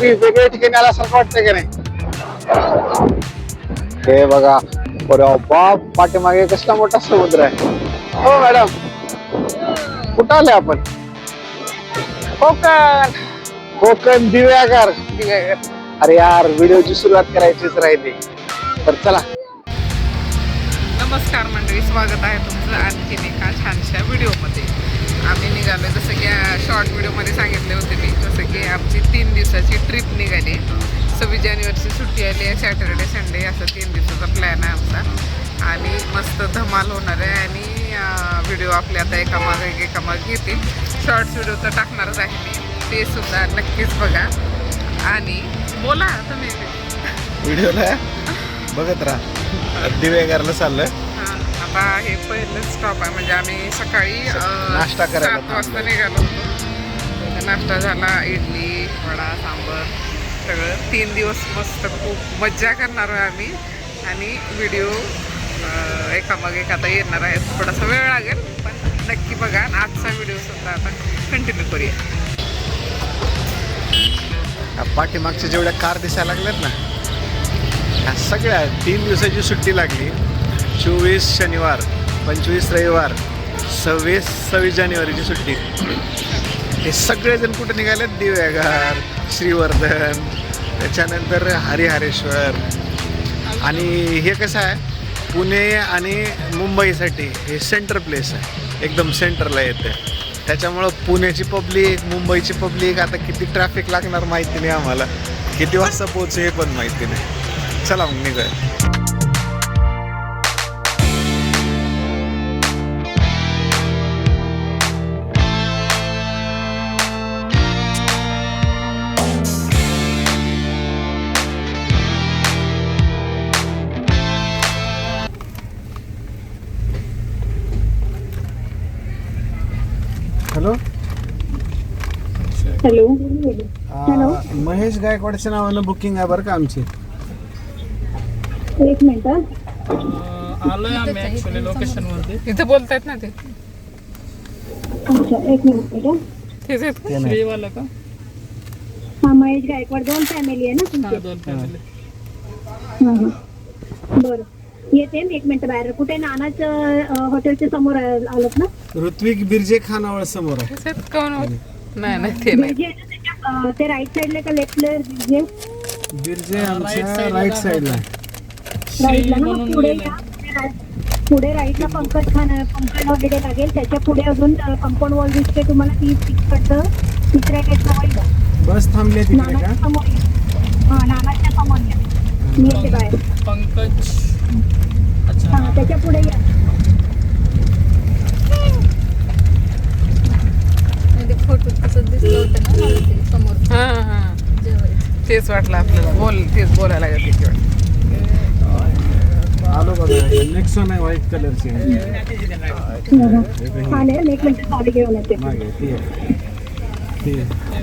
कुठेतरी वेगळ्या ठिकाणी आल्यासारखं वाटतंय का नाही? हे बघा बर हो, बाप पाठीमागे कसला मोठा समुद्र आहे. हो मॅडम. कुठं आले आपण? कोकण. कोकण दिव्यागर अरे यार व्हिडिओची सुरुवात करायचीच राहिली. तर चला. नमस्कार मंडळी स्वागत आहे तुमचं आणखीन एका छानशा व्हिडिओमध्ये. आम्ही निघालो. जसं की शॉर्ट व्हिडिओमध्ये सांगितले होते मी जसं की आमची तीन दिवसाची ट्रिप निघाली. सव्वीस जानेवारीची सुट्टी आली आहे सॅटर्डे संडे असं तीन दिवसाचा प्लॅन आहे आमचा. आणि मस्त धमाल होणार आहे आणि व्हिडिओ आपले आता एकामाग एक एकामाग घेतील. शॉर्ट्स व्हिडिओ तर टाकणारच आहे मी. ते सुद्धा नक्कीच बघा. आणि बोला तुम्ही व्हिडिओला बघत राहा. दिवेगारला चाललं आता हे पहिलं स्टॉप आहे. म्हणजे आम्ही सकाळी नाश्ता सात वाजता निघालो नाश्ता झाला इडली वडा सांबर सगळं. तीन दिवस मस्त खूप मज्जा करणार आहे आम्ही. आणि व्हिडिओ एकामागे एक आता येणार आहे. थोडासा वेळ लागेल पण नक्की बघा. आजचा व्हिडिओ सुद्धा आता कंटिन्यू करूया. पाठीमागच्या जेवढ्या कार दिसायला लागल्यात ना ह्या सगळ्या तीन दिवसाची सुट्टी लागली. चोवीस शनिवार पंचवीस रविवार सव्वीस सव्वीस जानेवारीची सुट्टी. हे सगळेजण कुठे निघालेत दिव्यागार श्रीवर्धन त्याच्यानंतर हरिहरेश्वर. आणि हे कसं आहे? पुणे आणि मुंबईसाठी हे सेंटर प्लेस आहे. एकदम सेंटरला येते त्याच्यामुळं पुण्याची पब्लिक मुंबईची पब्लिक आता किती ट्रॅफिक लागणार माहिती नाही आम्हाला. किती वाजता पोहोचू हे पण माहिती नाही. चला मग निघूया. हॅलो? हॅलो. महेश गायकवाडच्या नावानं बुकिंग आहे बरं का आमची? एक मिनिट हा. आलोय आम्ही ऍक्च्युली लोकेशन वरती. इथे बोलतायत ना ते. अच्छा एक मिनिट. तेच आहेत का? ते नाही. श्रीवाला का? हा महेश गायकवाड दोन फॅमिली आहे ना हा तुमची. दोन फॅमिली हा हा. बरं. येते ना एक मिनिट बाहेर. कुठे नानाचं हॉटेलच्या समोर आलोत ना? ऋत्विक बिर्जे खानावळ समोर आहे. तेच आहेत कोण होत? नाही नाही ते नाही. बिर्जे आहे ना त्याच्या, अं, ते राईट साईडला का लेफ्ट बिर्जे? बिर्जे आमच्या राईट साईडला राईटला ना बनवून मग पुढे. या. पुढे राईटला पंकज खान पंकज वगैरे लागेल. त्याच्या पुढे अजून कंपाऊंड वॉल दिसते तुम्हाला ती तिकडचं तिसऱ्या गेटला वळ जा. बस थांबली नानाच्या का? समोर या. हा नानाच्या समोर या. मी येते बाहेर. पंकज. अच्छा। हा त्याच्या पुढे या. ते फ़ोटो तसं दिसलं होतं ना मला ते समोर. हा हा. जेवायचं तेच वाटलं आपल्याला. बोल तेच बोलायला लागत वाटली आलो बघा नेक्सन आहे व्हाईट कलरची आले एक मिनिट चावी घेऊन येते. मागे ती आहे. ती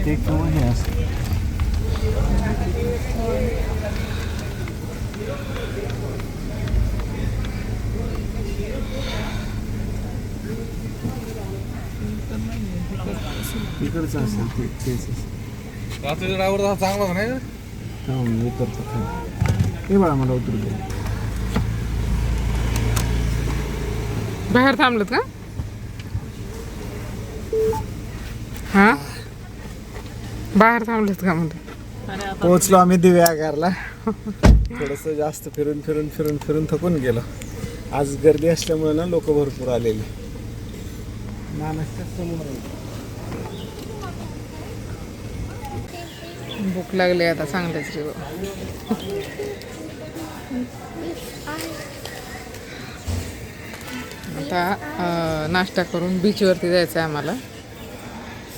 ते केव्हा हे. असं इकडचं असेल ते तेच असेल. रात्रीचा ड्रायव्हर चांगला नाही थांब मी उतरतो थांब हे बाळा मला उतरू दे. बाहेर थांबलं का? हा? बाहेर थांबलेत का म्हणते पोहोचलो आम्ही दिव्यागारला थोडंसं जास्त फिरून फिरून फिरून फिरून थकून गेलो. आज गर्दी असल्यामुळे ना लोक भरपूर आलेली. नानाच्या समोर आहे. भूक लागली आता चांगलंच रे आता नाश्ता करून बीचवरती जायचं आहे आम्हाला.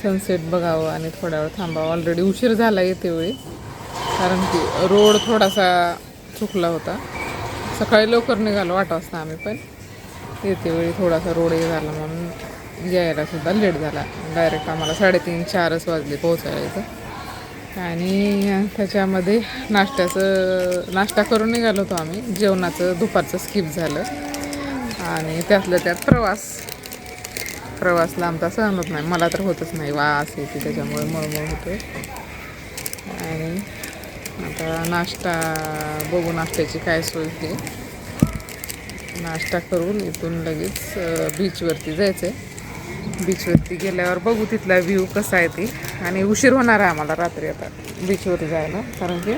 सनसेट बघावं आणि थोड्या वेळ थांबावं. ऑलरेडी उशीर झाला येते वेळी. कारण की रोड थोडासा चुकला होता. सकाळी लवकर निघालो आठ वाजता आम्ही पण. येते वेळी थोडासा रोड हे झाला म्हणून यायला सुद्धा लेट झाला. डायरेक्ट आम्हाला साडेतीन चारच वाजले पोहोचायला इथं. आणि त्याच्यामध्ये नाश्त्याचं नाश्ता करून निघालो होतो आम्ही. जेवणाचं दुपारचं स्किप झालं. आणि त्यातल्या त्यात प्रवास. प्रवासला आमचा सहन होत नाही. मला तर होतच नाही. वास येते त्याच्यामुळे मळमळ होते. आणि आता नाश्ता बघू नाश्त्याची काय सोय होती. नाश्ता करून इथून लगेच बीचवरती जायचं आहे बीचवरती गेल्यावर बघू तिथला व्ह्यू कसा आहे ते. आणि उशीर होणार आहे आम्हाला रात्री आता बीचवरती जायला कारण की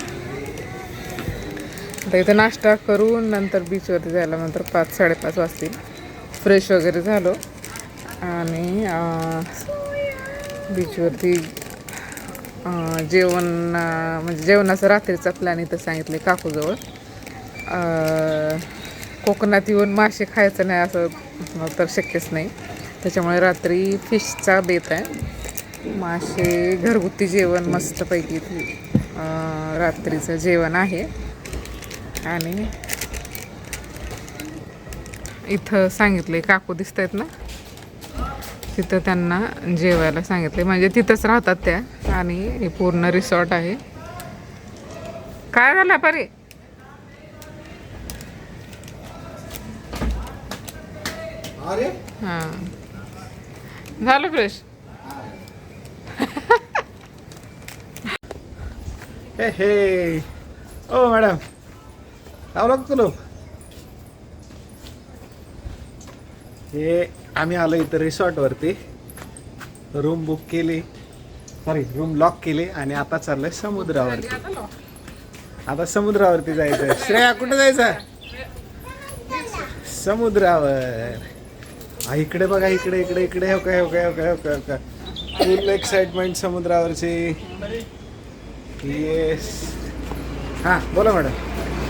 आता इथं नाश्ता करून नंतर बीचवरती जायला नंतर पाच साडेपाच वाजतील. फ्रेश वगैरे झालो. आणि बीचवरती जेवण म्हणजे जेवणाचं रात्रीचा प्लॅन इथं सांगितले काकूजवळ. कोकणात येऊन मासे खायचं नाही असं तर शक्यच नाही. त्याच्यामुळे रात्री फिशचा बेत आहे. मासे घरगुती जेवण मस्तपैकी रात्रीचं जेवण आहे. आणि इथं सांगितले काकू दिसत आहेत ना? तिथं त्यांना जेवायला सांगितले. म्हणजे तिथंच राहतात त्या. आणि हे पूर्ण रिसॉर्ट आहे. काय झालं परी? हां. झालं फ्रेश हे हे ओ मॅडम लावला तुला हे आम्ही आलो इथं रिसॉर्टवरती रूम बुक केली. सॉरी रूम लॉक केली आणि आता चाललोय समुद्रावरती. आता समुद्रावरती जायचं श्रेया कुठे जायचं समुद्रावर. हा इकडे बघा इकडे इकडे इकडे हो काय हो काय हो काय हो काय हो काय. फुल एक्साइटमेंट समुद्रावरची. येस हां बोला मॅडम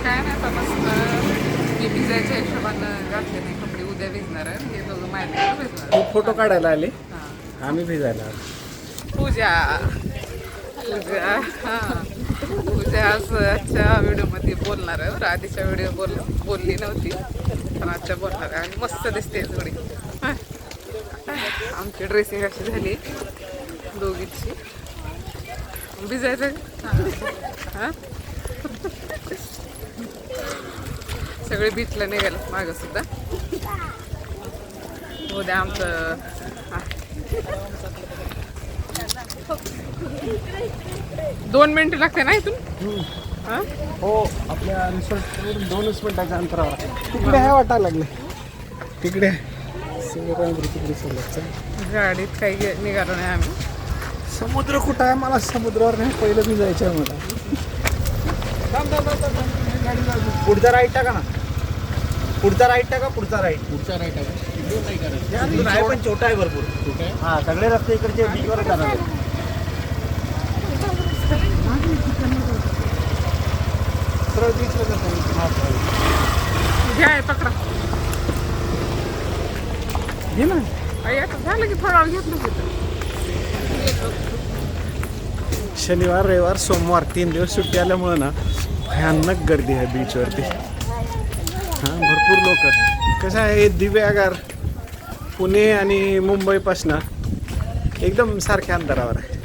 काय नाही आता मस्त मी भिजायच्या हिशोबानं घातले नाही कपडे उद्या भिजणार आहे. हे दोघं माहिती भिजणार तू फोटो काढायला आले? हां. आम्ही भिजायला आलो. पूजा. पूजा हां. पूजा आज आजच्या व्हिडिओमध्ये बोलणार आहे. बरं आधीच्या व्हिडिओ बोल बोलली नव्हती पण आजच्या बोलणार आहे. आणि मस्त दिसते थोडी. आमची ड्रेसिंग अशी झाली. दोघीची. भिजायचं हां? सगळे बीचला निघाले. मागं सुद्धा. उद्या आमचं दोन मिनिटं लागते ना इथून? हां? हो आपल्या रिसॉर्ट दोनच मिनिटाच्या अंतरावर. तिकडे आहे वाटायला लागले. तिकडे. गाडीत काही निघालो नाही आम्ही. समुद्र कुठं आहे? मला समुद्रावर नाही पहिलं मी जायचं आहे मला पुढचा राईट टाका ना. पुढचा राईट टाका पुढचा राईट पुढचा राईट टाका. आहे पण छोटा आहे भरपूर. हा सगळे रस्ते इकडचे बीचवर जाणार. सरळ बीचला जातो. घ्या हे पकडा. घे ना झालं की घेतलं होतं शनिवार रविवार सोमवार तीन दिवस सुट्टी आल्यामुळं ना भयानक गर्दी आहे बीचवरती हां भरपूर लोक कसं आहे दिव्यागार पुणे आणि मुंबईपासनं एकदम सारख्या अंतरावर आहे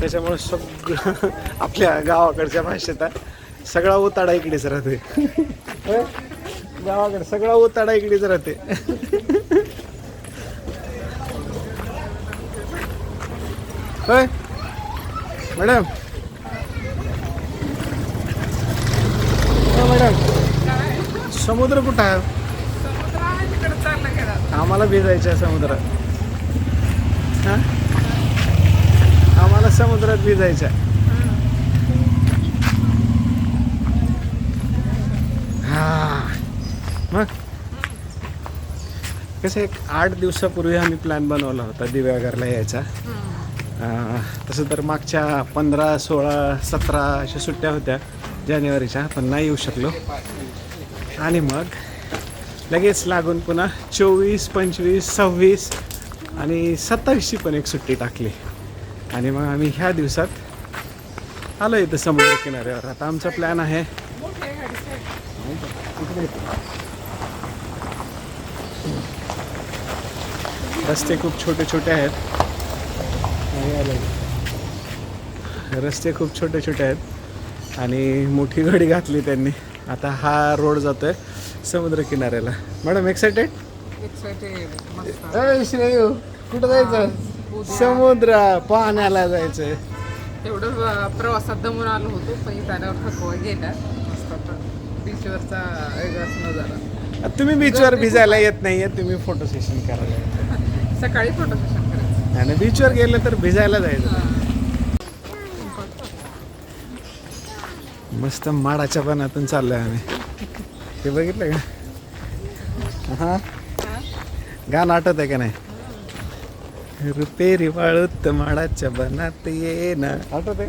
त्याच्यामुळं सगळं आपल्या गावाकडच्या भाषेत सगळा उताडा इकडेच राहते? गावाकडे सगळा उताडा इकडेच राहते होय? मॅडम. हो मॅडम. समुद्र कुठं आहे? आम्हाला भिजायचं आहे समुद्रात. हां? आम्हाला समुद्रात भिजायचं आहे. हां. मग? कसं एक आठ दिवसापूर्वी आम्ही प्लॅन बनवला होता दिव्यागरला यायचा. तसं तर मागच्या पंधरा सोळा सतरा अशा सुट्ट्या होत्या जानेवारीच्या पण नाही येऊ शकलो. आणि मग लगेच लागून पुन्हा चोवीस पंचवीस सव्वीस आणि सत्तावीसची पण एक सुट्टी टाकली. आणि मग आम्ही ह्या दिवसात आलो इथं समुद्र किनाऱ्यावर आता आमचा प्लॅन आहे. रस्ते खूप छोटे छोटे आहेत. रस्ते खूप छोटे छोटे आहेत. आणि मोठी गाडी घातली त्यांनी. आता हा रोड जातोय समुद्र किनाऱ्याला. मॅडम एक्सायटेड एक्साइटेड मस्त श्रेयू कुठं जायचं समुद्र पाण्याला जायचंय. एवढं अं, प्रवासात दमून आलो होतो पण थकवा गेला. बीचवरचा वेगळाच नजारा तुम्ही बीचवर भिजायला येत नाहीये तुम्ही फोटो सेशन करायला. सकाळी फोटो सेशन आणि बीचवर गेलं तर भिजायला जायचं मस्त माडाच्या पानातून चाललोय आम्ही. हे बघितलं का? हा? गाणं आठवत आहे का नाही? रुपेरी वाळूत माडाच्या बनात ये ना आठवत आहे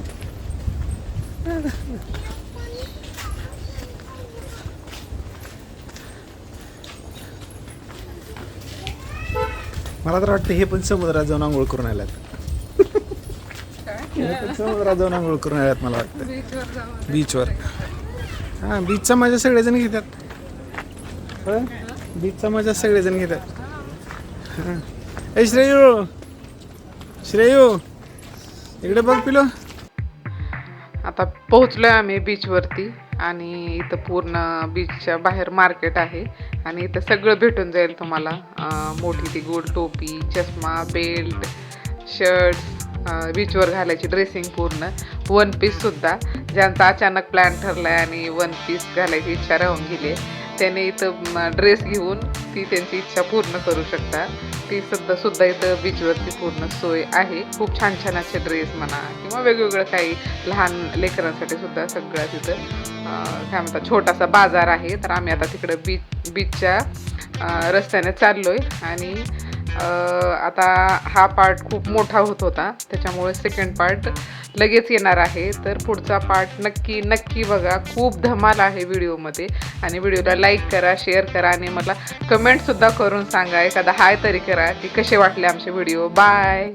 मला तर वाटतं हे पण समुद्रात जाऊन आंघोळ करून आल्यात. हे पण समुद्रात जाऊन आंघोळ करून आल्यात मला वाटतं. बीचवर हां हा बीचचा मजा सगळेजण घेतात. बीचचा मजा सगळेजण घेतात. ए श्रेयू! श्रेयू! इकडे बघ पिलो. आता पोहोचलोय आम्ही बीचवरती आणि इथं पूर्ण बीचच्या बाहेर मार्केट आहे. आणि इथं सगळं भेटून जाईल तुम्हाला. मोठी ती गोल टोपी चष्मा बेल्ट शर्ट बीचवर घालायची ड्रेसिंग पूर्ण. वन पीससुद्धा ज्यांचा अचानक प्लॅन ठरला आहे आणि वन पीस घालायची इच्छा राहून गेली आहे त्याने इथं ड्रेस घेऊन ती त्यांची इच्छा पूर्ण करू शकता ती सुद्धा सुद्धा इथं बीचवरती पूर्ण सोय आहे. खूप छान छान असे ड्रेस म्हणा किंवा वेगवेगळं काही लहान लेकरांसाठी सुद्धा सगळं तिथं काय म्हणतात छोटासा बाजार आहे. तर आम्ही आता तिकडं बीच बीचच्या रस्त्याने चाललो आहे आणि आता हा पार्ट खूप मोठा होत होता. त्याच्यामुळे सेकंड पार्ट लगेच येणार आहे. तर पुढचा पार्ट नक्की नक्की बघा. खूप धमाल आहे व्हिडिओमध्ये. आणि व्हिडिओला लाईक करा शेअर करा आणि मला कमेंटसुद्धा करून सांगा एखादा हाय तरी करा की कसे वाटले आमचे व्हिडिओ बाय